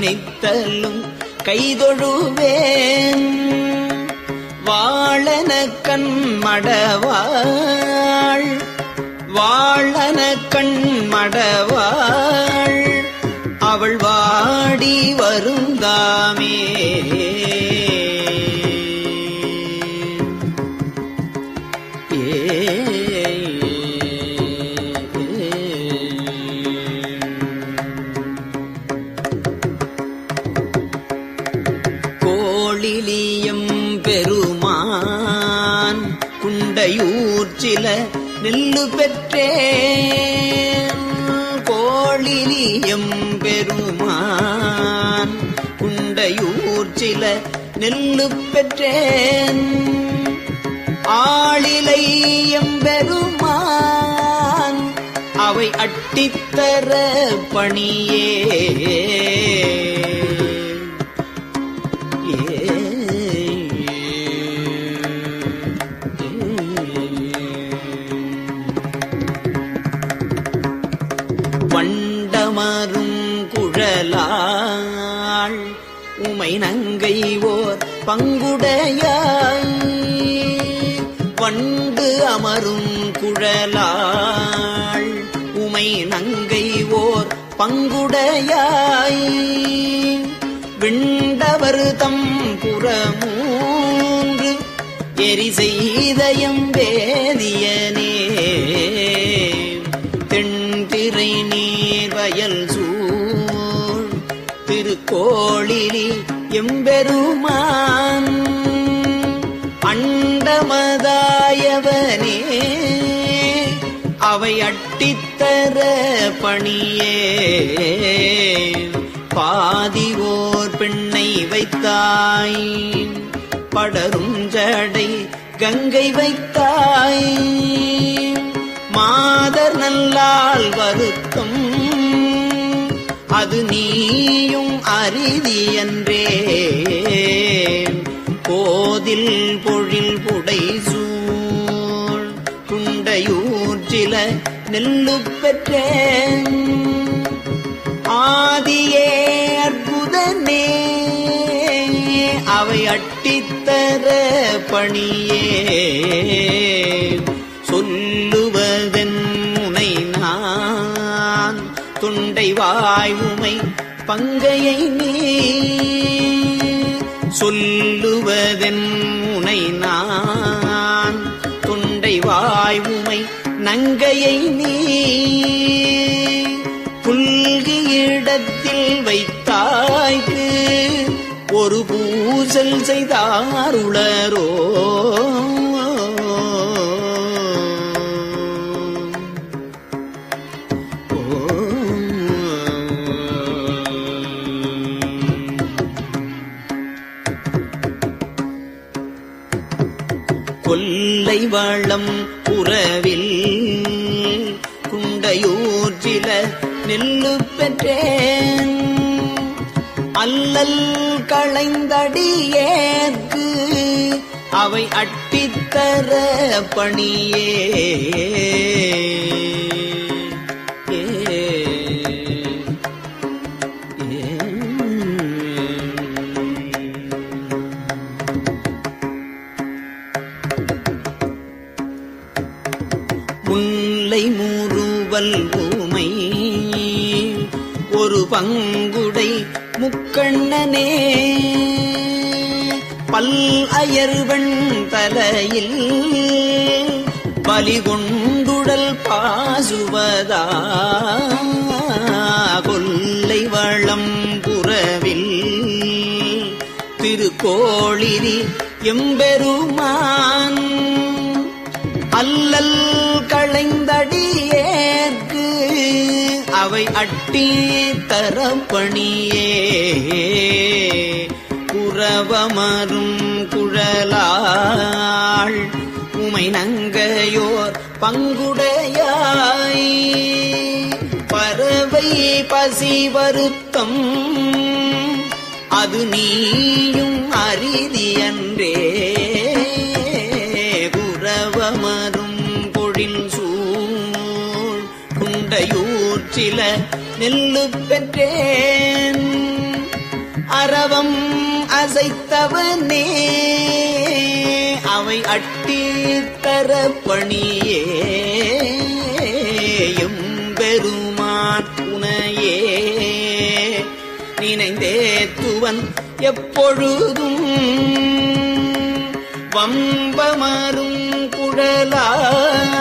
நினைத்தலும் கைதொழுவேன். வாழன கண் மடவாள். வாழன கண் மடவாள். அவள் வாடி வருந்தாமே. குண்டையூர் நெல்லு பெற்றேன். கோழிலியம் பெருமான். குண்டையூர்ச்சில நெல்லு பெற்றேன். ஆளிலை எம்பெருமான் அவை அட்டித்தர பணியே. உமை ஓர் பங்குடையாய். பண்டு அமரும் குழலாள் உமை நங்கை ஓர் பங்குடையாய். விண்டவர் தம் புறமூன்று எரி செய்தயம் வேதியனே. தென்திரை நீர் வயல் சூழ் திருக்கோளிலி எம்பெருமான் அண்டமதாயவனே அவை அட்டித்தர பணியே. பாதி ஓர் பெண்ணை வைத்தாய் படரும் ஜடை கங்கை வைத்தாய். மாதர் நல்லால் வருத்தம் அது நீயும் அறிதி என்றே. போதில் பொழில் புடை சூழ் குண்டையூற்றில நெல்லு பெற்றேன் ஆதியே அற்புதனே அவை அட்டித்தர பணியே. துண்டை வாய்வுமை பங்கையை நீ சொல்லுவதென் உனை நான். துண்டை வாய்வுமை நங்கையை நீ புல்கியிடத்தில் வைத்தாய்க்கு ஒரு பூசல் செய்தாருளரோ வளம் உறவில் குண்டையூற்றில நெல்லு பெற்றேன். அல்லல் களைந்தடியேற்கு அவை அட்டித்தர பணியே. புல்லை மூறுவல் ஊமை ஒரு பங்குடை முக்கண்ணனே. பல் அயர்வன் தலையில் பலிகொண்டுடல் பாசுவதா. கொல்லை வளம் புறவில் திருக்கோளிரி எம்பெருமான். அல்லல் அவை அட்டி தரப்பணியே குறவமரும் குழலாள் உமை நங்கையோர் பங்குடையாய். பறவை பசி வருத்தம் அது நீயும் அரிதியன்றே குறவமரும் பொழில் சூழ் குண்டையூர் சில நெல்லு பெற்றேன். அரவம் அசைத்தவனே அவை அட்டி தர பணியேயும் எம்பெருமான் உனையே நினைந்தேத்துவன் எப்பொழுதும் வம்பமரும் வம்பமரு